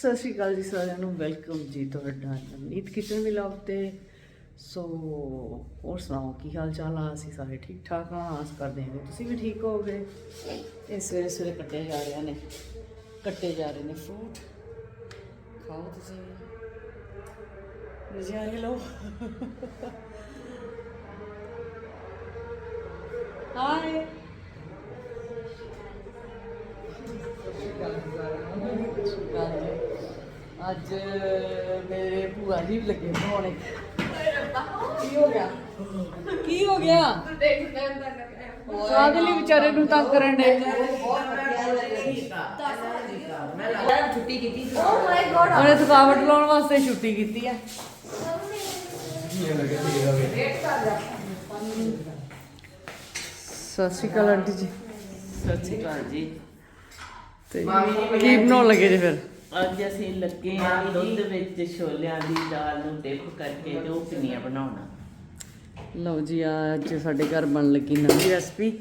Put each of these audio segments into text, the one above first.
ਸਤਿ ਸ਼੍ਰੀ ਅਕਾਲ ਜੀ ਸਾਰਿਆਂ ਨੂੰ ਵੈਲਕਮ ਜੀ ਤੁਹਾਡਾ ਨਵਨੀਤ ਕਿਚਨ ਵਲੌਗ ਤੇ। ਸੋ ਹੋਰ ਸੁਣਾਓ ਕੀ ਹਾਲ ਚਾਲ ਆ? ਅਸੀਂ ਸਾਰੇ ਠੀਕ ਠਾਕ ਆ ਆਸ ਕਰਦੇ ਹਾਂ ਕਿ ਤੁਸੀਂ ਵੀ ਠੀਕ ਹੋਵੋਗੇ। ਇਹ ਸਵੇਰੇ ਸਵੇਰੇ ਕੱਟੇ ਜਾ ਰਹੇ ਨੇ ਕੱਟੇ ਜਾ ਰਹੇ ਨੇ ਫਰੂਟ ਖਾਓ ਤੁਸੀਂ। ਨਜ਼ਾਰੇ ਲਓ। ਹਾਏ ਅੱਜ ਮੇਰੇ ਭੂਆ ਜੀ ਵੀ ਲੱਗੇ ਬਣਾਉਣੇ ਕੀ ਹੋ ਗਿਆ? ਕੀ ਹੋ ਗਿਆ? ਕਾਹਦੇ ਲਈ ਵਿਚਾਰੇ ਨੂੰ ਤੰਗ ਕਰਨ ਦੇ ਛੁੱਟੀ ਕੀਤੀ ਉਹਨੇ ਥਕਾਵਟ ਲਾਉਣ ਵਾਸਤੇ ਛੁੱਟੀ ਕੀਤੀ ਹੈ ਸਤਿ ਸ਼੍ਰੀ ਅਕਾਲ ਆਂਟੀ ਜੀ। ਸਤਿ ਸ਼੍ਰੀ ਅਕਾਲ ਜੀ। ਤੇ ਕੀ ਬਣਾਉਣ ਲੱਗੇ ਜੇ ਫਿਰ? ਅੱਜ ਅਸੀਂ ਲੱਗੇ ਆ ਦੁੱਧ ਵਿੱਚ ਛੋਲਿਆਂ ਦੀ ਦਾਲ ਨੂੰ ਡਿਪ ਕਰਕੇ ਤੇ ਉਹ ਪਿੰਨੀਆਂ ਬਣਾਉਣਾ। ਲਓ ਜੀ ਆ ਅੱਜ ਸਾਡੇ ਘਰ ਬਣ ਲੱਗੀ ਨਵੀਂ ਰੈਸਪੀ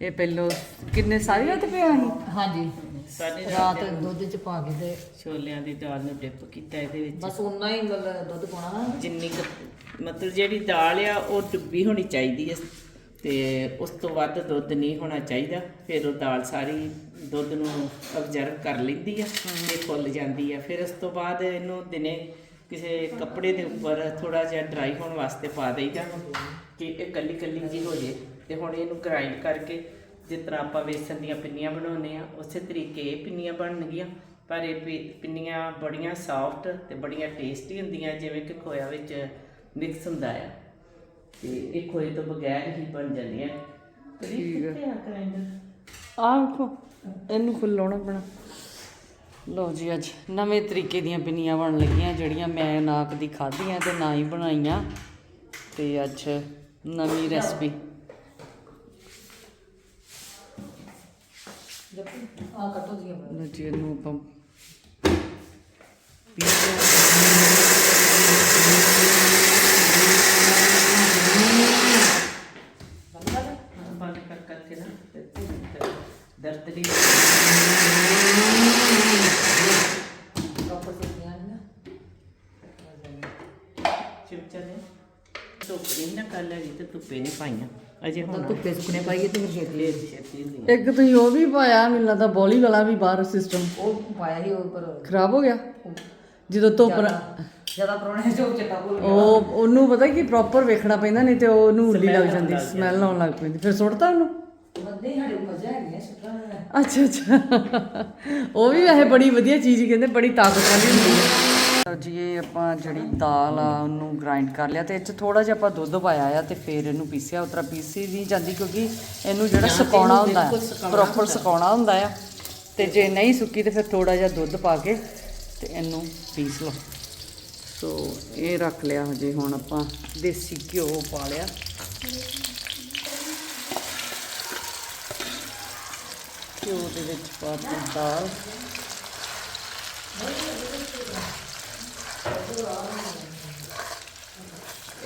ਇਹ ਪਹਿਲੋ ਕਿੰਨੇ ਸਾਰੀ ਰਾਤ ਪਿਆ ਸੀ? ਹਾਂਜੀ। ਸਾਡੇ ਰਾਤ ਦੁੱਧ ਚ ਪਾ ਕੇ ਤੇ ਛੋਲਿਆਂ ਦੀ ਦਾਲ ਨੂੰ ਡਿਪ ਕੀਤਾ ਇਹਦੇ ਵਿੱਚ। ਬਸ ਉਨਾ ਹੀ ਮਤਲਬ ਦੁੱਧ ਪਾਉਣਾ ਜਿੰਨੀ ਕੁ ਮਤਲਬ ਜਿਹੜੀ ਦਾਲ ਆ ਉਹ ਡੁੱਬੀ ਹੋਣੀ ਚਾਹੀਦੀ ਹੈ ਤੇ ਉਸ ਤੋਂ ਵੱਧ ਦੁੱਧ ਨਹੀਂ ਹੋਣਾ ਚਾਹੀਦਾ, ਫਿਰ ਉਹ ਦਾਲ ਸਾਰੀ ਦੁੱਧ ਨੂੰ ਅਬਜ਼ਰਵ ਕਰ ਲੈਂਦੀ ਆ ਤੇ ਫੁੱਲ ਜਾਂਦੀ ਆ। ਫਿਰ ਉਸ ਤੋਂ ਬਾਅਦ ਇਹਨੂੰ ਦਿਨੇ ਕਿਸੇ ਕੱਪੜੇ ਦੇ ਉੱਪਰ ਥੋੜਾ ਜਿਹਾ ਡਰਾਈ ਹੋਣ ਵਾਸਤੇ ਪਾ ਦੇਈਦਾ ਕਿ ਇਹ ਕੱਲੀ ਕੱਲੀ ਜੀ ਹੋ ਜੇ। ਤੇ ਹੁਣ ਇਹਨੂੰ ਗ੍ਰਾਈਂਡ ਕਰਕੇ ਜਿਸ ਤਰ੍ਹਾਂ ਆਪਾਂ ਵੇਸਣ ਦੀਆਂ ਪਿੰਨੀਆਂ ਬਣਾਉਂਦੇ ਆ ਉਸੇ ਤਰੀਕੇ ਇਹ ਪਿੰਨੀਆਂ ਬਣਨਗੀਆਂ। ਪਰ ਇਹ ਪਿ- ਪਿੰਨੀਆਂ ਬੜੀਆਂ ਸੌਫਟ ਤੇ ਬੜੀਆਂ ਟੇਸਟੀ ਹੁੰਦੀਆਂ, ਜਿਵੇਂ ਕਿ ਖੋਇਆ ਵਿੱਚ ਮਿਕਸ ਹੁੰਦਾ ਆ। ਤੇ ਇਹ ਖੋਏ ਤੋਂ ਬਗੈਰ ਹੀ ਬਣ ਜਾਂਦੀਆਂ ਕਰੀ ਕਿੱਥੇ ਆ ਗ੍ਰਾਈਂਡਰ ਆਹ ਵੇਖੋ ਇਹਨੂੰ ਖੁੱਲਾਉਣਾ ਪੈਣਾ। ਲਓ ਜੀ ਅੱਜ ਨਵੇਂ ਤਰੀਕੇ ਦੀਆਂ ਪਿੰਨੀਆਂ ਬਣ ਲੱਗੀਆਂ ਜਿਹੜੀਆਂ ਮੈਂ ਨਾਕ ਦੀ ਖਾਧੀਆਂ ਤੇ ਨਾ ਹੀ ਬਣਾਈਆਂ। ਤੇ ਅੱਜ ਨਵੀਂ ਰੈਸਪੀ ਆ ਕੱਟੋ ਜੀ ਲਓ ਜੀ ਇਹਨੂੰ ਆਪਾਂ ਬੰਦ ਕਰ ਕਰਕੇ ਨਾ ਤੇ ਦਰਦਰੀ ਪ੍ਰੋਪਰ ਸੁਣਿਆ ਨਾ ਚਿਪਚਾ ਨੇ ਧੁੱਪ ਨਹੀਂ ਨਾ ਕੱਲ ਹੈਗੀ ਤੇ ਧੁੱਪੇ ਨਹੀਂ ਪਾਈਆਂ ਅਜੇ ਤਾਂ ਹੁਣ ਧੁੱਪੇ ਸੁੱਕਣੇ ਪਾਈਏ ਤੇ ਫਿਰ ਛੇਤੀ ਛੇਤੀ ਹੁੰਦੀ। ਇੱਕ ਤੁਸੀਂ ਉਹ ਵੀ ਪਾਇਆ ਮੈਨੂੰ ਲੱਗਦਾ ਬੋਲੀ ਵਾਲਾ ਵੀ ਬਾਹਰ ਸਿਸਟਮ ਉਹ ਪਾਇਆ ਹੀ ਉਹ ਪਰ ਖਰਾਬ ਹੋ ਗਿਆ? ਜਦੋਂ ਧੁੱਪ ਜ਼ਿਆਦਾ ਪਰੋਣੇ ਜੋ ਚੱਟਾ ਗਿਆ। ਉਹ ਉਹਨੂੰ ਪਤਾ ਕਿ ਪ੍ਰੋਪਰ ਵੇਖਣਾ ਪੈਂਦਾ ਨਹੀਂ ਤੇ ਉਹਨੂੰ ਉੱਲੀ ਲੱਗ ਜਾਂਦੀ ਸਮੈਲ ਆਉਣ ਲੱਗ ਪੈਂਦੀ। ਫਿਰ ਸੁੱਟਤਾ ਉਹਨੂੰ? ਬੰਦੇ ਸਾਡੇ ਮਜ਼ਾ ਹੈ ਗਿਆ ਸੁੱਟਣਾ ਅੱਛਾ ਅੱਛਾ। ਉਹ ਵੀ ਵੈਸੇ ਬੜੀ ਵਧੀਆ ਚੀਜ਼ ਹੀ ਕਹਿੰਦੇ ਬੜੀ ਤਾਕਤ ਵਾਲੀ ਹੁੰਦੀ ਹੈ। ਜੀ ਇਹ ਆਪਾਂ ਜਿਹੜੀ ਦਾਲ ਆ ਉਹਨੂੰ ਗ੍ਰਾਈਂਡ ਕਰ ਲਿਆ ਤੇ ਇਹ ਚ ਥੋੜਾ ਜਿਹਾ ਆਪਾਂ ਦੁੱਧ ਪਾਇਆ ਆ ਤੇ ਫਿਰ ਇਹਨੂੰ ਪੀਸਿਆ ਉਤਰਾ ਪੀਸੀ ਨਹੀਂ ਜਾਂਦੀ ਕਿਉਂਕਿ ਇਹਨੂੰ ਜਿਹੜਾ ਸੁਕਾਉਣਾ ਹੁੰਦਾ ਹੈ ਪ੍ਰੋਪਰ ਸੁਕਾਉਣਾ ਹੁੰਦਾ। ਆ। ਤੇ ਜੇ ਨਹੀਂ ਸੁੱਕੀ ਤੇ ਫਿਰ ਥੋੜਾ ਜਿਹਾ ਦੁੱਧ ਪਾ ਕੇ ਤੇ ਇਹਨੂੰ ਪੀਸ ਲਓ। ਸੋ ਇਹ ਰੱਖ ਲਿਆ ਹਜੇ ਹੁਣ ਆਪਾਂ ਦੇਸੀ ਘਿਓ ਪਾ ਲਿਆ। ਘਿਓ ਦੇ ਵਿੱਚ ਪਾ ਦਿੱਤੀ ਦਾਲ।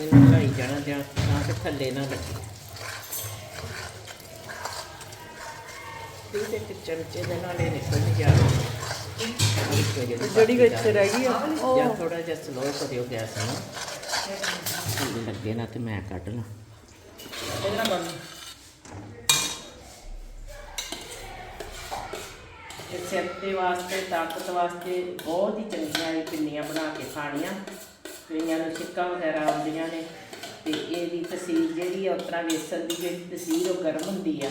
ਇਹਨੂੰ ਲਾਈ ਜਾਣਾ ਜਾਂ ਤਾਂ ਕਿ ਥੱਲੇ ਨਾ ਲੱਗੇ। ਤੇ ਇੱਕ ਚਮਚੇ ਦੇ ਨਾਲ ਇਹ ਨਿਕਲ ਜਾਣਾ ਜਿਹੜੀ ਵਿੱਚ ਰਹਿ ਗਈ ਆ। ਜਾਂ ਥੋੜਾ ਜਿਹਾ ਸਲੋ ਕਰਿਓ ਗੈਸ ਨੂੰ। ਲੱਗੇ ਨਾ ਤੇ ਮੈਂ ਕੱਢ ਲਾਂ। ਇਹਨਾਂ ਬੰਦ ਇਹ ਸਿਹਤ ਦੇ ਵਾਸਤੇ, ਤਾਕਤ ਵਾਸਤੇ ਬਹੁਤ ਹੀ ਚੰਗੀਆਂ ਇਹ ਪਿੰਨੀਆਂ ਬਣਾ ਕੇ ਖਾਣੀਆਂ। ਕਈਆਂ ਨੂੰ ਛਿੱਕਾਂ ਵਗੈਰਾ ਆਉਂਦੀਆਂ ਨੇ। ਤੇ ਇਹਦੀ ਤਸੀਰ ਜਿਹੜੀ ਆ, ਉਸ ਵੇਸਣ ਦੀ ਜਿਹੜੀ ਤਸੀਰ, ਉਹ ਗਰਮ ਹੁੰਦੀ ਆ।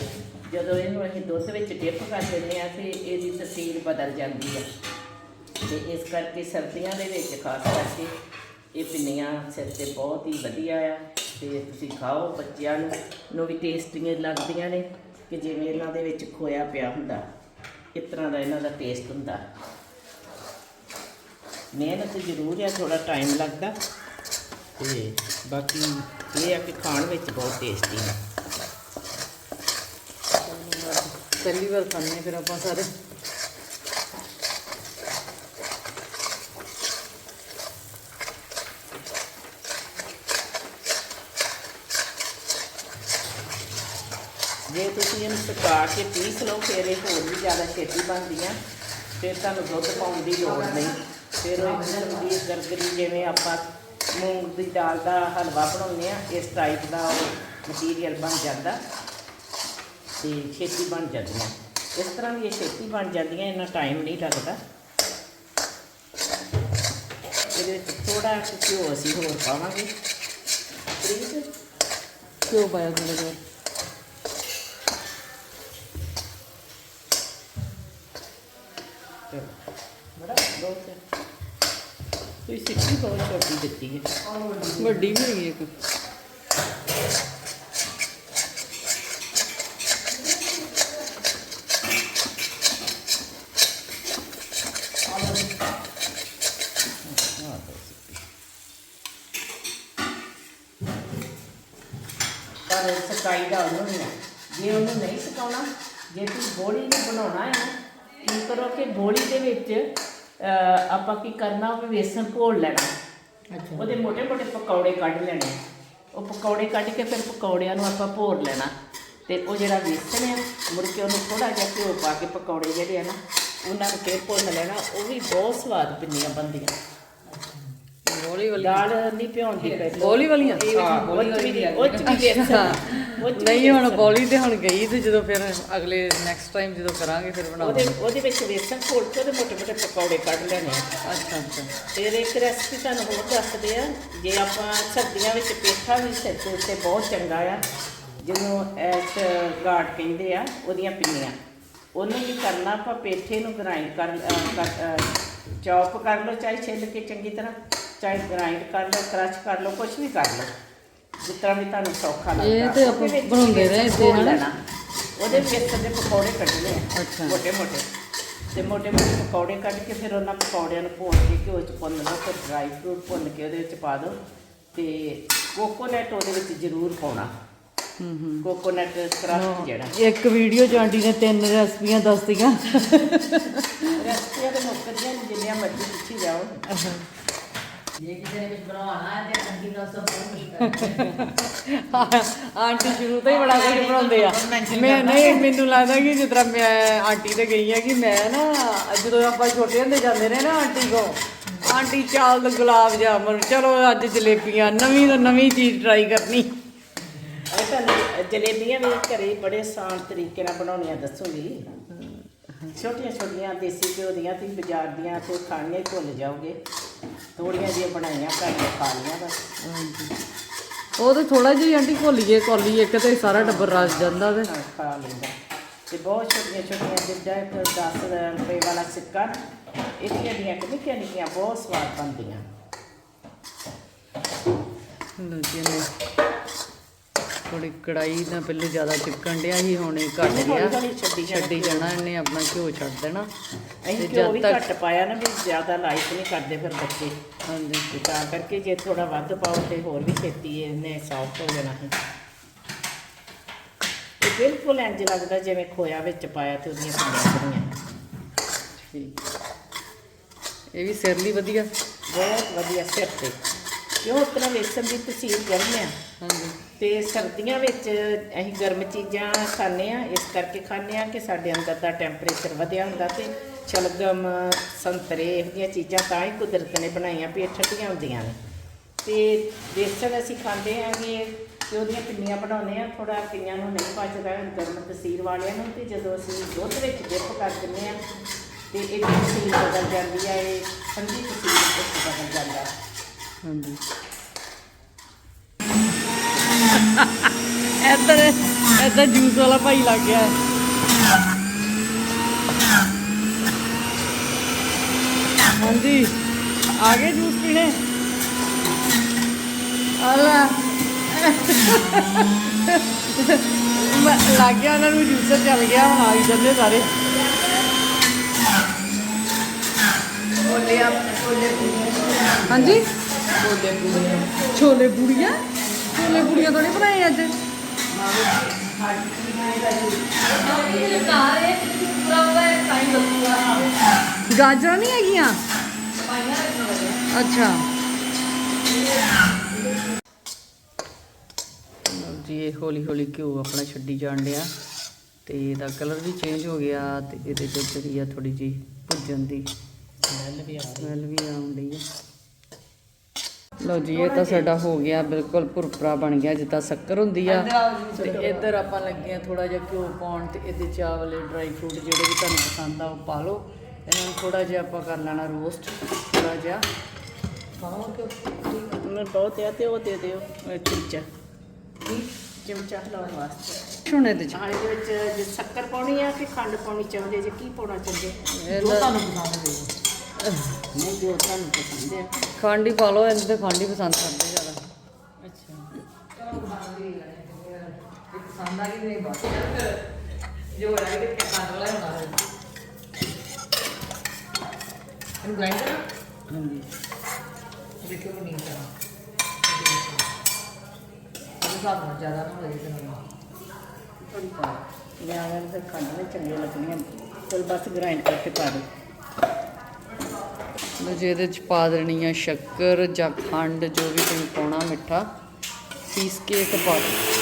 ਜਦੋਂ ਇਹਨੂੰ ਅਸੀਂ ਦੁੱਧ ਵਿੱਚ ਡਿਪ ਕਰ ਦਿੰਦੇ ਆ, ਤੇ ਇਹਦੀ ਤਸੀਰ ਬਦਲ ਜਾਂਦੀ ਆ। ਤੇ ਇਸ ਕਰਕੇ ਸਰਦੀਆਂ ਦੇ ਵਿੱਚ, ਖਾਸ ਕਰਕੇ ਇਹ ਪਿੰਨੀਆਂ ਸਿਰ ਤੇ ਬਹੁਤ ਹੀ ਵਧੀਆ ਆ। ਤੇ ਤੁਸੀਂ ਖਾਓ, ਬੱਚਿਆਂ ਨੂੰ ਨੂੰ ਵੀ ਟੇਸਟੀਆਂ ਲੱਗਦੀਆਂ ਨੇ, ਕਿ ਜਿਵੇਂ ਇਹਨਾਂ ਦੇ ਵਿੱਚ ਖੋਇਆ ਪਿਆ ਹੁੰਦਾ। ਇਸ ਤਰ੍ਹਾਂ ਦਾ ਇਹਨਾਂ ਦਾ ਟੇਸਟ ਹੁੰਦਾ। ਮਿਹਨਤ ਜ਼ਰੂਰ ਆ ਥੋੜਾ ਟਾਈਮ ਲੱਗਦਾ। ਤੇ ਬਾਕੀ ਇਹ ਆ ਕਿ ਖਾਣ ਵਿੱਚ ਬਹੁਤ ਟੇਸਟੀ ਨੇ ਪਹਿਲੀ ਵਾਰ ਖਾਣੇ ਫਿਰ ਆਪਾਂ ਸਾਰੇ। ਜੇ ਤੁਸੀਂ ਇਹਨੂੰ ਸੁਕਾ ਕੇ ਪੀਸ ਲਓ, ਫਿਰ ਇਹ ਹੋਰ ਵੀ ਜ਼ਿਆਦਾ ਛੇਤੀ ਬਣਦੀ ਬਣਦੀਆਂ। ਫਿਰ ਤੁਹਾਨੂੰ ਦੁੱਧ ਪਾਉਣ ਦੀ ਲੋੜ ਨਹੀਂ। ਫਿਰ ਉਹ ਇੱਕ ਦੀ ਗਰਗਰੀ ਜਿਵੇਂ ਆਪਾਂ ਮੂੰਗ ਦੀ ਦਾਲ ਦਾ ਹਲਵਾ ਬਣਾਉਂਦੇ ਆ ਇਸ ਟਾਈਪ ਦਾ ਉਹ ਮਟੀਰੀਅਲ ਬਣ ਜਾਂਦਾ ਤੇ ਛੇਤੀ ਬਣ ਜਾਂਦੀਆਂ। ਇਸ ਤਰ੍ਹਾਂ ਵੀ ਇਹ ਛੇਤੀ ਬਣ ਜਾਂਦੀਆਂ, ਇੰਨਾ ਟਾਈਮ ਨਹੀਂ ਲੱਗਦਾ। ਇਹਦੇ ਵਿੱਚ ਥੋੜਾ ਘਿਓ ਅਸੀਂ ਹੋਰ ਪਾਵਾਂਗੇ। ਪ੍ਰੀਤ? ਕਿਉਂ ਪਾਇਆ ਥੋੜਾ ਜਿਹਾ। ਚਲੋ ਬੜਾ ਬਹੁਤ ਹੈ ਤੁਸੀਂ ਸਿੱਖੀ ਬਹੁਤ ਛੋਟੀ ਦਿੱਤੀ ਹੈ। ਵੱਡੀ ਵੀ ਹੋਈ ਇੱਕ। ਪਰ ਸਕਾਈ ਦਾ ਉਹਨੂੰ ਨਹੀਂ ਹੈ ਜੇ ਉਹਨੂੰ ਨਹੀਂ ਸੁਕਾਉਣਾ ਜੇ ਤੁਸੀਂ ਬੋਲੀ ਨੂੰ ਬਣਾਉਣਾ ਹੈ ਕੀ ਕਰੋ ਕਿ ਬੋਲੀ ਦੇ ਵਿੱਚ ਆਪਾਂ ਕੀ ਕਰਨਾ ਵੀ ਵੇਸਣ ਘੋਲ ਲੈਣਾ। ਅੱਛਾ। ਉਹਦੇ ਮੋਟੇ ਮੋਟੇ ਪਕੌੜੇ ਕੱਢ ਲੈਣੇ। ਉਹ ਪਕੌੜੇ ਕੱਢ ਕੇ ਫਿਰ ਪਕੌੜਿਆਂ ਨੂੰ ਆਪਾਂ ਭੋਰ ਲੈਣਾ। ਤੇ ਉਹ ਜਿਹੜਾ ਵੇਸਣ ਹੈ ਮੁੜਕੇ ਉਹਨੂੰ ਥੋੜਾ ਜਿਹਾ ਘਿਓ ਪਾ ਕੇ ਪਕੌੜੇ ਜਿਹੜੇ ਆ ਨਾ ਉਹਨਾਂ ਨੂੰ ਫਿਰ ਭੁੰਨ ਲੈਣਾ। ਉਹ ਵੀ ਬਹੁਤ ਸਵਾਦ ਪਿੰਨੀਆਂ ਬੰਦੀਆਂ ਬੋਲੀ ਵਾਲੀ। ਦਾਲ ਨਹੀਂ ਭਿਉਣ ਦੀ ਪਹਿਲਾਂ। ਬੋਲੀ ਵਾਲੀਆਂ? ਹਾਂ ਉਹ ਚ ਵੀ ਉਹ ਚ ਵੀ ਵੇਸਣ ਉਹ 'ਚ ਵੀ ਨਹੀਂ ਹੁਣ। ਬੋਲੀ ਤੇ ਹੁਣ ਗਈ ਤੇ ਜਦੋਂ ਫਿਰ ਅਗਲੇ ਨੈਕਸਟ ਟਾਈਮ ਜਦੋਂ ਕਰਾਂਗੇ ਫਿਰ ਉਹਦੇ ਬਣਾਵਾਂਗੇ। ਉਹਦੇ ਵਿੱਚ ਵੇਸਣ ਘੋਲ ਕੇ ਉਹਦੇ ਮੋਟੇ ਮੋਟੇ ਪਕੌੜੇ ਕੱਢ ਲੈਣੇ ਆ। ਅੱਛਾ ਅੱਛਾ। ਫਿਰ ਇੱਕ ਰੈਸਪੀ ਤੁਹਾਨੂੰ ਹੋਰ ਦੱਸਦੇ ਆ। ਜੇ ਆਪਾਂ ਸਰਦੀਆਂ ਵਿੱਚ ਪੇਠਾ ਵੀ ਸਿਰ ਦੇ ਉੱਤੇ ਬਹੁਤ ਚੰਗਾ ਆ ਜਿਹਨੂੰ ਐਸ ਗਾੜ ਕਹਿੰਦੇ ਆ ਉਹਦੀਆਂ ਪਿੰਨੀਆਂ। ਉਹਨੂੰ ਵੀ ਕਰਨਾ ਆਪਾਂ ਪੇਠੇ ਨੂੰ ਗ੍ਰਾਈਂਡ ਕਰ ਚੌਪ ਕਰ ਲਓ ਚਾਹੇ ਛਿੱਲ ਕੇ ਚੰਗੀ ਤਰ੍ਹਾਂ। ਚਾਹੇ ਗ੍ਰਾਈਂਡ ਕਰ ਲਓ ਕ੍ਰਸ਼ ਕਰ ਲਓ ਕੁਝ ਵੀ ਕਰ ਲਓ। ਜਿਸ ਤਰ੍ਹਾਂ ਵੀ ਤੁਹਾਨੂੰ ਸੌਖਾ ਲੱਗਦਾ। ਇਹ ਤੇ ਆਪਾਂ ਉਹਦੇ ਵਿੱਚ ਬਣਾਉਂਦੇ ਰਹੇ ਘੋਲ ਹਨਾ? ਲੈਣਾ। ਉਹਦੇ ਵਿੱਚ ਦੇ ਪਕੌੜੇ ਕੱਢਣੇ ਆ ਅੱਛਾ। ਮੋਟੇ ਤੇ ਮੋਟੇ ਮੋਟੇ ਪਕੌੜੇ ਕੱਢ ਕੇ ਫਿਰ ਉਹਨਾਂ ਪਕੌੜਿਆਂ ਨੂੰ ਭੁੰਨ ਕੇ ਘਿਓ ਚ ਭੁੰਨ ਲਓ ਫਿਰ ਡਰਾਈ ਫਰੂਟ ਭੁੰਨ ਕੇ ਉਹਦੇ ਵਿੱਚ ਪਾ ਦਿਓ। ਤੇ ਕੋਕੋਨਟ ਉਹਦੇ ਵਿੱਚ ਜ਼ਰੂਰ ਪਾਉਣਾ। ਹੂੰ ਹੂੰ। ਕੋਕੋਨਟ ਕਰਸ਼ ਜਿਹੜਾ। ਇੱਕ ਵੀਡੀਓ ਚ ਆਂਟੀ ਨੇ ਤਿੰਨ ਰੈਸਪੀਆਂ ਦੱਸਤੀਆਂ। ਰੈਸਪੀਆਂ ਦੇ ਮੁੱਕਦੀਆਂ ਜਿੰਨੀਆਂ ਮਰਜ਼ੀ ਪੁੱਛੀ ਜਾਓ। ਜੇ ਕਿਸੇ ਨੇ ਕੁਝ ਬਣਾਉਣਾ ਹੈ ਤੇ ਅੰਡੀ ਨਾਲ ਸਭ ਕੁਝ ਆਂਟੀ ਸ਼ੁਰੂ ਤੋਂ ਹੀ ਬੜਾ ਕੁਝ ਬਣਾਉਂਦੇ ਆ। ਮੈਂ ਨਹੀਂ ਮੈਨੂੰ ਲੱਗਦਾ ਕਿ ਜਿਸ ਤਰ੍ਹਾਂ ਮੈਂ ਆਂਟੀ ਤੇ ਗਈ ਆ ਕਿ ਮੈਂ ਨਾ ਜਦੋਂ ਆਪਾਂ ਛੋਟੇ ਹੁੰਦੇ ਜਾਂਦੇ ਰਹੇ ਨਾ ਆਂਟੀ ਕੋ ਆਂਟੀ ਚਾਲ ਦਾ ਗੁਲਾਬ ਜਾਮੁਨ ਚਲੋ ਅੱਜ ਜਲੇਬੀਆਂ ਨਵੀਂ ਤੋਂ ਨਵੀਂ ਚੀਜ਼ ਟਰਾਈ ਕਰਨੀ। ਇਹ ਤੁਹਾਨੂੰ ਜਲੇਬੀਆਂ ਵੀ ਘਰੇ ਬੜੇ ਆਸਾਨ ਤਰੀਕੇ ਨਾਲ ਬਣਾਉਣੀਆਂ ਦੱਸੂਗੀ ਛੋਟੀਆਂ ਛੋਟੀਆਂ ਦੇਸੀ ਘਿਓ ਦੀਆਂ ਤੁਸੀਂ ਬਾਜ਼ਾਰ ਦੀਆਂ ਤੇ ਖਾਣੀਆਂ ਹੀ ਭੁੱਲ ਜਾਓਗੇ। ਥੋੜੀਆਂ ਜਿਹੀਆਂ ਬਣਾਈਆਂ ਘਰ ਦੇ ਖਾ ਲਈਆਂ ਬਸ। ਉਹ ਤੇ ਥੋੜਾ ਜਿਹਾ ਆਂਟੀ ਘੋਲੀਏ ਕੋਲੀ ਇੱਕ ਤੇ ਸਾਰਾ ਟੱਬਰ ਰਸ ਜਾਂਦਾ ਤੇ। ਹਾਂ, ਖਾ ਲੈਂਦਾ ਤੇ ਬਹੁਤ ਛੋਟੀਆਂ ਛੋਟੀਆਂ ਜਿੱਦਾਂ ਇੱਕ 10 ਰੁਪਏ ਵਾਲਾ ਸਿੱਕਾ ਇਹਦੀਆਂ ਦੀਆਂ ਨਿੱਕੀਆਂ ਨਿੱਕੀਆਂ ਬਹੁਤ ਸਵਾਦ ਬਣਦੀਆਂ। ਲਓ ਜੀ ਇਹਨੇ ਥੋੜੀ ਕੜਾਈ ਨਾਲ ਪਹਿਲੇ ਜ਼ਿਆਦਾ ਚਿਪਕਣ ਡਿਆ ਸੀ ਹੁਣ ਇਹ ਘੱਟ ਗਿਆ। ਛੱਡੀ ਜਾਣਾ ਛੱਡੀ ਜਾਣਾ ਇਹਨੇ ਆਪਣਾ ਘਿਓ ਛੱਡ ਦੇਣਾ। ਅਸੀਂ ਘਿਓ ਵੀ ਘੱਟ ਪਾਇਆ ਨਾ ਵੀ ਜ਼ਿਆਦਾ ਲਾਈਕ ਨਹੀਂ ਕਰਦੇ ਫਿਰ ਬੱਚੇ। ਹਾਂਜੀ। ਤੇ ਤਾਂ ਕਰਕੇ ਜੇ ਥੋੜਾ ਵੱਧ ਪਾਓ ਤੇ ਹੋਰ ਵੀ ਛੇਤੀ ਇਹਨੇ ਸੌਫਟ ਹੋ ਜਾਣਾ ਹੈ ਇਹ ਬਿਲਕੁਲ ਇੰਜ ਲੱਗਦਾ ਜਿਵੇਂ ਖੋਇਆ ਵਿੱਚ ਪਾਇਆ ਤੇ ਉਹਦੀਆਂ ਪਿੰਡੀਆਂ ਬਣੀਆਂ। ਠੀਕ। ਇਹ ਵੀ ਸਿਰ ਲਈ ਵਧੀਆ? ਬਹੁਤ ਵਧੀਆ ਸਿਰ ਤੇ। ਕਿਉਂ? ਉਤਨਾ ਵੇਸਣ ਦੀ ਤਸੀਰ ਗਰਮ ਆ। ਹਾਂਜੀ। ਤੇ ਸਰਦੀਆਂ ਵਿੱਚ ਅਸੀਂ ਗਰਮ ਚੀਜ਼ਾਂ ਖਾਂਦੇ ਆ ਇਸ ਕਰਕੇ ਖਾਂਦੇ ਆ ਕਿ ਸਾਡੇ ਅੰਦਰ ਦਾ ਟੈਂਪਰੇਚਰ ਵਧਿਆ ਹੁੰਦਾ ਤੇ ਸ਼ਲਗਮ ਸੰਤਰੇ ਇਹੋ ਜਿਹੀਆਂ ਚੀਜ਼ਾਂ ਤਾਂ ਹੀ ਕੁਦਰਤ ਨੇ ਬਣਾਈਆਂ ਵੀ ਇਹ ਠੰਡੀਆਂ ਹੁੰਦੀਆਂ ਨੇ। ਤੇ ਬੇਸਣ ਅਸੀਂ ਖਾਂਦੇ ਆ ਕਿ ਤੇ ਉਹਦੀਆਂ ਪਿੰਨੀਆਂ ਬਣਾਉਂਦੇ ਆ ਥੋੜਾ ਕਈਆਂ ਨੂੰ ਨਹੀਂ ਪਚਦਾ ਗਰਮ ਤਸੀਰ ਵਾਲਿਆਂ ਨੂੰ ਤੇ ਜਦੋਂ ਅਸੀਂ ਦੁੱਧ ਵਿੱਚ ਡਿਪ ਕਰ ਦਿੰਦੇ ਆ ਤੇ ਇਹ ਤਸੀਰ ਬਦਲ ਜਾਂਦੀ ਆ ਇਹ ਠੰਡੀ ਤਸੀਰ ਵਿੱਚ ਬਦਲ ਜਾਂਦਾ। ਹਾਂਜੀ। ਇੱਧਰ ਇੱਧਰ ਜੂਸ ਵਾਲਾ ਭਾਈ ਲੱਗ ਗਿਆ। ਹਾਂਜੀ। ਆ ਗਏ ਜੂਸ ਪੀਣੇ? ਆਲਾ ਲੱਗ ਗਿਆ ਉਹਨਾਂ ਨੂੰ ਜੂਸਰ ਚੱਲ ਗਿਆ ਹੁਣ ਆ ਹੀ ਜਾਂਦੇ ਸਾਰੇ। ਹਾਂਜੀ। ਛੋਲੇ ਪੂੜੀਆਂ ਛੋਲੇ ਪੂੜੀਆਂ ਤੋਂ ਨਹੀਂ ਬਣਾਏ ਅੱਜ? ਗਾਜਰਾਂ ਨਹੀਂ ਹੈਗੀਆਂ? ਅੱਛਾ। ਜੀ ਇਹ ਹੌਲੀ ਹੌਲੀ ਘਿਓ ਆਪਣਾ ਛੱਡੀ ਜਾਣ ਡਿਆ। ਤੇ ਇਹਦਾ ਕਲਰ ਵੀ ਚੇਂਜ ਹੋ ਗਿਆ ਤੇ ਇਹਦੇ ਚ ਜਿਹੜੀ ਆ ਥੋੜੀ ਜੀ ਭੁੱਜਣ ਦੀ ਸਮੈਲ ਵੀ ਆ ਰਹੀ ਸਮੈਲ ਵੀ ਆਉਣ ਡਈ ਹੈ। ਲਓ ਜੀ ਇਹ ਤਾਂ ਸਾਡਾ ਹੋ ਗਿਆ ਬਿਲਕੁਲ ਭੁਰਭੁਰਾ ਬਣ ਗਿਆ ਜਿੱਦਾਂ ਸ਼ੱਕਰ ਹੁੰਦੀ ਆ। ਤੇ ਇੱਧਰ ਆਪਾਂ ਲੱਗੇ ਆ ਥੋੜਾ ਜਿਹਾ ਘਿਓ ਪਾਉਣ ਤੇ ਇਹਦੇ ਚਾਹ ਵਾਲੇ ਡਰਾਈ ਫਰੂਟ ਜਿਹੜੇ ਵੀ ਤੁਹਾਨੂੰ ਪਸੰਦ ਆ ਉਹ ਪਾ ਲਓ। ਇਹਨਾਂ ਨੂੰ ਥੋੜਾ ਜਿਹਾ ਆਪਾਂ ਕਰ ਲੈਣਾ ਰੋਸਟ ਥੋੜਾ ਜਿਹਾ। ਪਾਵਾਂ ਕਿ ਮੈਂ ਬਹੁਤ ਆ ਤੇ ਉਹ ਦੇ ਦਿਓ। ਚਮਚਾ। ਚਮਚਾ ਹਿਲਾਉਣ ਵਾਸਤੇ। ਹੁਣ ਇਹਦੇ ਚ। ਹਾਂ ਇਹਦੇ ਵਿੱਚ ਜੇ ਸ਼ੱਕਰ ਪਾਉਣੀ ਆ ਕਿ ਖੰਡ ਪਾਉਣੀ ਚਾਹੁੰਦੇ ਜੇ ਕੀ ਪਾਉਣਾ ਚਾਹੁੰਦੇ ਇਹਦਾ ਤੁਹਾਨੂੰ ਪਸੰਦ ਦੇ ਨਹੀਂ ਜੋ ਤੁਹਾਨੂੰ ਪਸੰਦ ਹੈ ਖੰਡ ਹੀ ਪਾ ਲਓ, ਇਹਦੇ ਤੇ ਖੰਡ ਹੀ ਪਸੰਦ ਕਰਦੇ ਜ਼ਿਆਦਾ। ਪਸੰਦ ਆ ਗਈ ਨਹੀਂ ਬਸ ਜੋ ਰਹਿ ਕਿ ਖਾਣ ਵਾਲਾ ਹੋਣਾ ਹੈ ਇਹਨੂੰ ਗ੍ਰਾਈਂਡ ਕਰਨਾ ਹਾਂਜੀ ਦੇਖੋ ਨਹੀਂ ਕਰਨਾ ਇਹ ਸਾਬ ਨਾਲ ਜ਼ਿਆਦਾ ਨਾ ਹੋਏ ਤੇ ਨਾ ਥੋੜੀ ਪਾ ਨਿਆਣਿਆਂ ਨੂੰ ਖੰਡ ਨੇ ਚੰਗੀਆਂ ਲੱਗਣੀਆਂ ਚਲ ਬਸ ਗ੍ਰਾਈਂਡ ਕਰਕੇ ਪਾ ਦਿਓ ਲਓ ਜੀ ਇਹਦੇ ਚ ਪਾ ਦੇਣੀ ਆ ਸ਼ੱਕਰ ਜਾਂ ਖੰਡ, ਜੋ ਵੀ ਤੁਸੀਂ ਪਾਉਣਾ ਮਿੱਠਾ, ਪੀਸ ਕੇ ਇੱਕ ਪਾ ਦਿਓ।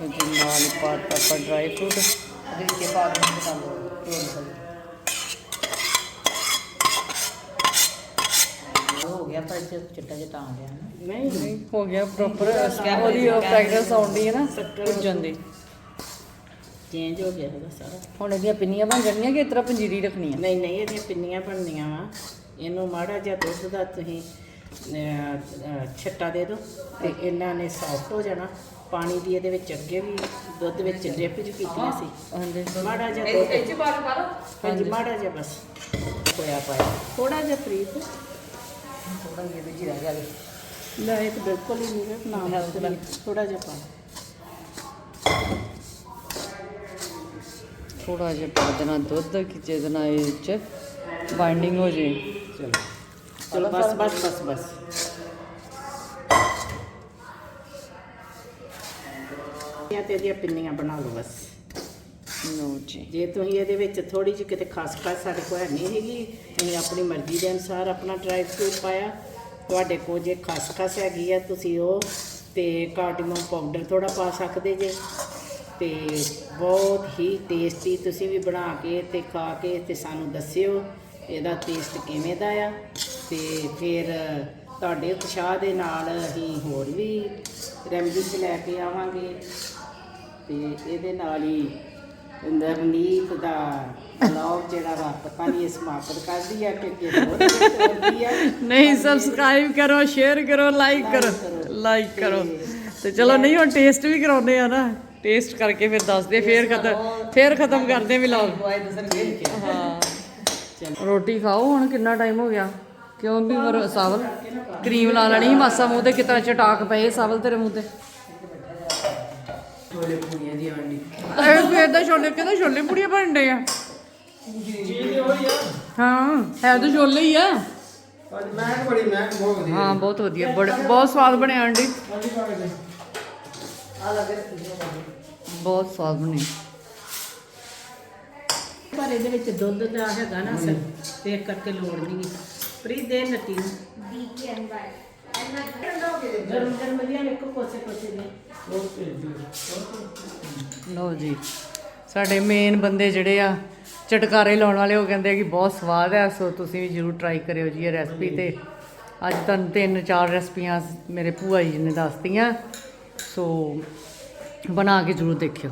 ਜੀ, ਨਾਲ ਹੀ ਆਪਾਂ ਡਰਾਈ ਫਰੂਟ ਉਹਦੇ ਕੇ ਬਤਾ ਲਓ ਕਰ ਹੋ ਗਿਆ ਪਰ ਇੱਥੇ ਚਿੱਟਾ ਜਿਹਾ ਤਾਂ ਆ ਗਿਆ ਨਾ। ਨਹੀਂ ਨਹੀਂ ਹੋ ਗਿਆ ਪ੍ਰੋਪਰ ਉਹਦੀ ਉਹ ਫ੍ਰੈਗਰੈਂਸ ਆਉਂਦੀ ਹੈ ਨਾ ਭੁੱਜਣ ਦੀ। ਚੇਂਜ ਹੋ ਗਿਆ ਹੈਗਾ ਸਾਰਾ। ਹੁਣ ਇਹਦੀਆਂ ਪਿੰਨੀਆਂ ਬਣ ਜਾਣੀਆਂ ਕਿ ਇਸ ਤਰ੍ਹਾਂ ਪੰਜੀਰੀ ਰੱਖਣੀ ਆ ਨਹੀਂ ਨਹੀਂ ਇਹਦੀਆਂ ਪਿੰਨੀਆਂ ਬਣਨੀਆਂ ਵਾ। ਇਹਨੂੰ ਮਾੜਾ ਜਿਹਾ ਦੁੱਧ ਦਾ ਤੁਸੀਂ ਛੱਟਾ ਦੇ ਦਿਓ ਤੇ ਇਹਨਾਂ ਨੇ ਸੌਫਟ ਹੋ ਜਾਣਾ। ਪਾਣੀ ਦੀ ਇਹਦੇ ਵਿੱਚ ਅੱਗੇ ਵੀ ਦੁੱਧ ਵਿੱਚ ਡਿਪ ਚ ਕੀਤੀਆਂ ਸੀ ਹਾਂਜੀ। ਮਾੜਾ ਜਿਹਾ ਇਹ ਦੁੱਧ ਚ ਪਾ ਲਓ ਹਾਂਜੀ ਮਾੜਾ ਜਿਹਾ ਬਸ ਹੋਇਆ ਪਾਇਆ। ਥੋੜਾ ਜਿਹਾ ਫਰੀਦ ਥੋੜਾ ਜਿਹਾ ਵਿੱਚ ਹੀ ਰਹਿ ਗਿਆ ਲੈ ਇਹ ਤਾਂ ਬਿਲਕੁਲ ਹੀ ਨਹੀਂ ਹੈ ਨਾ ਥੋੜਾ ਜਿਹਾ ਪਾ। ਥੋੜਾ ਜਿਹਾ ਪਾ ਦੇਣਾ ਦੁੱਧ ਕਿ ਜਿਹਦੇ ਨਾਲ ਇਹ ਚ ਬਾਈਂਡਿੰਗ ਹੋ ਜੇ। ਚਲੋ। ਚਲੋ ਬਸ ਬਸ ਬਸ ਬਸ। ਇਹ ਤੇ ਇਹਦੀਆਂ ਪਿੰਨੀਆਂ ਬਣਾ ਲਓ ਬਸ। ਲਓ ਜੀ। ਜੇ ਤੁਸੀਂ ਇਹਦੇ ਵਿੱਚ ਥੋੜੀ ਜਿਹੀ ਕਿਤੇ ਖਸਖਸ ਸਾਡੇ ਕੋਲ ਹੈ ਨਹੀਂ ਹੈਗੀ, ਤੁਸੀਂ ਆਪਣੀ ਮਰਜ਼ੀ ਦੇ ਅਨੁਸਾਰ ਆਪਣਾ ਡਰਾਈ ਫਰੂਟ ਪਾਇਆ। ਤੁਹਾਡੇ ਕੋਲ ਜੇ ਖਸਖਸ ਹੈਗੀ ਆ, ਤੁਸੀਂ ਉਹ ਤੇ ਕਾਰਡਮਮ ਪਾਊਡਰ ਥੋੜਾ ਪਾ ਸਕਦੇ ਜੇ। ਤੇ ਬਹੁਤ ਹੀ ਟੇਸਟੀ ਤੁਸੀਂ ਵੀ ਬਣਾ ਕੇ ਤੇ ਖਾ ਕੇ ਤੇ ਸਾਨੂੰ ਦੱਸਿਓ ਇਹਦਾ ਟੇਸਟ ਕਿਵੇਂ ਦਾ ਆ। ਤੇ ਫਿਰ ਤੁਹਾਡੇ ਉਤਸ਼ਾਹ ਦੇ ਨਾਲ ਅਸੀਂ ਹੋਰ ਵੀ ਰੈਮਡੀਜ਼ ਲੈ ਕੇ ਆਵਾਂਗੇ। ਤੇ ਇਹਦੇ ਨਾਲ ਹੀ ਨਵਨੀਤ ਦਾ ਬਲੌਗ ਜਿਹੜਾ ਵਾ ਪਤਾ ਨਹੀਂ ਇਹ ਸਮਾਪਤ ਕਰਦੀ ਆ ਕਿ ਕਿ ਹੋਰ ਕਰਦੀ ਆ। ਨਹੀਂ ਸਬਸਕ੍ਰਾਈਬ ਕਰੋ ਸ਼ੇਅਰ ਕਰੋ ਲਾਈਕ ਕਰੋ ਲਾਈਕ ਕਰੋ। ਤੇ ਚਲੋ ਨਹੀਂ ਹੁਣ ਟੇਸਟ ਵੀ ਕਰਾਉਂਦੇ ਆ ਨਾ। ਟੇਸਟ ਕਰਕੇ ਫਿਰ ਦੱਸਦੇ ਫੇਰ ਖਤਮ ਫੇਰ ਖਤਮ ਕਰਦੇ ਵਲੌਗ ਹਾਂ। ਰੋਟੀ ਖਾਓ ਹੁਣ ਕਿੰਨਾ ਟਾਈਮ ਹੋ ਗਿਆ? ਕਿਉਂ ਵੀ ਮਰ ਸਾਵਲ ਕਰੀਮ ਲਾ ਲੈਣੀ ਮਾਸਾ ਮੂੰਹ ਤੇ ਕਿਤਨਾ ਚਟਾਕ ਪਏ ਸਾਵਲ ਤੇਰੇ ਮੂੰਹ ਤੇ। ਛੋਲੇ ਪੂਰੀਆਂ ਦੀ ਆਂਡੀ ਇਹ ਫੇਰ ਦਾ ਛੋਲੇ ਕਿਹਦਾ ਛੋਲੇ ਪੂੜੀਆਂ ਬਣ ਡੇ ਆ। ਹਾਂ ਹੈ ਤਾਂ ਛੋਲੇ ਹੀ ਆ। ਅੱਜ ਮੈਂ ਬੜੀ ਮੈਂ ਬਹੁਤ ਵਧੀਆ ਹਾਂ ਬਹੁਤ ਵਧੀਆ ਬੜਾ ਬਹੁਤ ਸਵਾਦ ਬਣਿਆ ਆਂਟੀ ਆ ਲੱਗੇ ਬਹੁਤ ਸਵਾਦ ਬਣੀ। ਪਰ ਇਹਦੇ ਵਿੱਚ ਦੁੱਧ ਦਾ ਹੈਗਾ ਨਾ ਅਸਰ ਤੇ ਕਰਕੇ ਲੋੜ ਨਹੀਂ। ਪ੍ਰੀ ਦੇ ਨਟੀ ਗਰਮ ਗਰਮ ਵਧੀਆ ਵੇਖੋ, ਕੋਸੇ ਕੋਸੇ ਦੇ ਲਓ ਜੀ, ਸਾਡੇ ਮੇਨ ਬੰਦੇ ਜਿਹੜੇ ਆ, ਚਟਕਾਰੇ ਲਾਉਣ ਵਾਲੇ, ਉਹ ਕਹਿੰਦੇ ਆ ਕਿ ਬਹੁਤ ਸਵਾਦ ਹੈ ਸੋ ਤੁਸੀਂ ਵੀ ਜਰੂਰ ਟਰਾਈ ਕਰਿਓ ਜੀ ਇਹ ਰੈਸਪੀ ਤੇ। ਅੱਜ ਤੁਹਾਨੂੰ ਤਿੰਨ ਚਾਰ ਰੈਸਪੀਆਂ ਮੇਰੇ ਭੂਆ ਜੀ ਨੇ ਦੱਸਤੀਆਂ, ਸੋ ਬਣਾ ਕੇ ਜਰੂਰ ਦੇਖਿਓ।